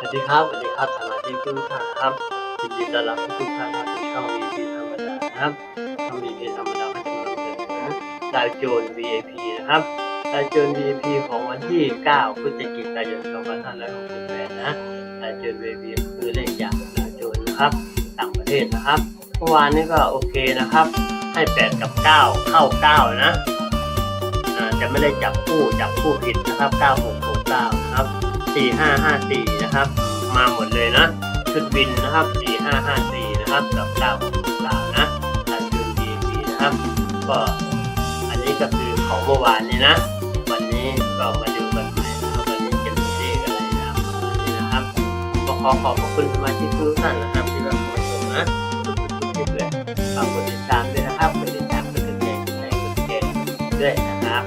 สวัสดีครับ สวัสดีครับสมาชิกทุกท่านครับยินดีต้อนรับทุกท่านเข้าสู่ช่อง VP ธรรมดานะครับช่อง VP ธรรมดาก็จะมาเสนอดาวโจน VIP นะครับดาวโจน VIP ของวันที่ 9 พฤศจิกายน 2568 นะดาวโจน VIP คือเลขจากดาวโจนนะครับ ต่างประเทศนะครับ เมื่อวานนี้ก็โอเคนะครับ ให้ 8 กับ 9 เข้า 9 นะจะไม่ได้จับคู่จับคู่ผิดนะครับ 9669 นะครับ 4554 นะครับ มาหมดเลยนะ ชุดบินนะครับ 4554 นะครับกับ969นะทางยูดีพีนะครับ ก็อันนี้ก็คือของเมื่อวานนี้นะ วันนี้ก็มาดูกันใหม่นะครับ วันนี้จะมีเลขอะไรนะครับวันนี้นะครับ ก็ขอขอบพระคุณสมาชิกทุกท่านนะครับที่รับชมนะทุกๆคลิปเลยฝากกดติดตามด้วยนะครับกดติดตามกดกระดิ่งกดไลค์กดแชร์ด้วยนะครับ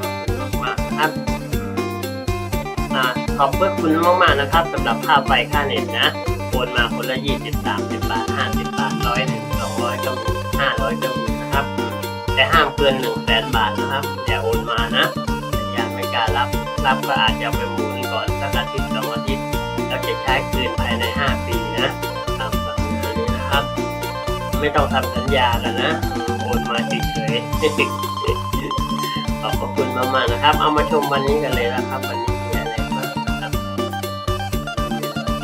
ขอบคุณมากนะครับ ขอบพระคุณมากๆนะครับสำหรับค่าไฟค่าเน็ตนะโอนมาคนละยี่สิบสามสิบบาทห้าสิบบาทร้อยหนึ่งสองร้อยก็ห้าร้อยก็นะครับ แต่ห้ามเกินหนึ่งแสนบาทนะครับอย่าโอนมานะอย่าไม่กล้ารับรับก็อาจจะไปหมุนก่อนสักอาทิตย์สองอาทิตย์แล้วจะใช้คืนภายในห้าปีนะตามแบบนี้นะครับ ไม่ต้องทำสัญญากันนะโอนมาเฉยๆขอบพระคุณมากๆนะครับ เอามาชมวันนี้กันเลยนะครับวันนี้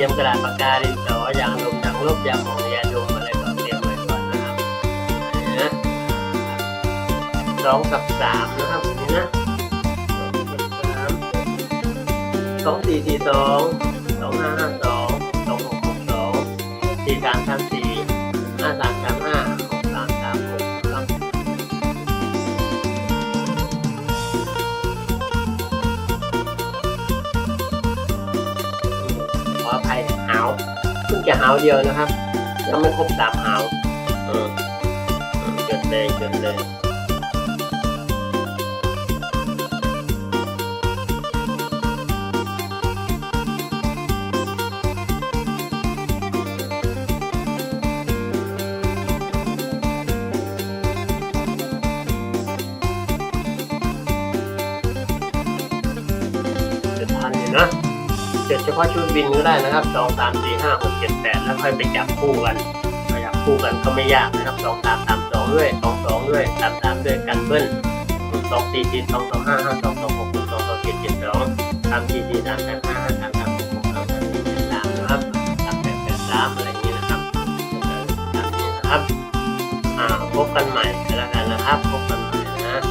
รียมกระดาษปากกาดินสอยางลมยางลบยางหมองยาดมอะไรก็เตรียมไว้ก่อนนะครับอันนี้นะสองกับสามนะครับนี่นะสามสองสี่สี่สองสองห้าห้าสองสองหกหกสองสี่สามสามสี่ห้าสามสาม พิ่งจะหาวเดียวนะครับ ยังไม่ครบสามหาวเออเออจดเลยจดเลยจะทันอยู่นะ จดเฉพาะชุดบินก็ได้นะครับสองสามสี่ห้าหกเจ็ดแปดแล้วค่อยไปจับคู่กันไปจับคู่กันก็ไม่ยากนะครับสองสามสามสองด้วยสองสองด้วยสามสามด้วยกันเบิ้ลสองสี่สี่สองสองห้าห้าสองสองหกสองสองเจ็ดเจ็ดสองสามสี่สี่สามสามห้าห้าสามสามหกหกสามสามสี่สามนะครับสามแปดแปดสามอะไรอย่างนี้นะครับตามนี้นะครับอ่าพบกันใหม่ก็แล้วกันนะครับพบกันใหม่นะ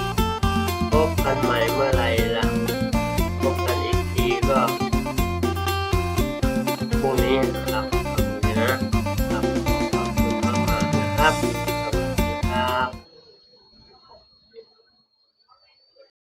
พบกันใหม่เมื่อไหร่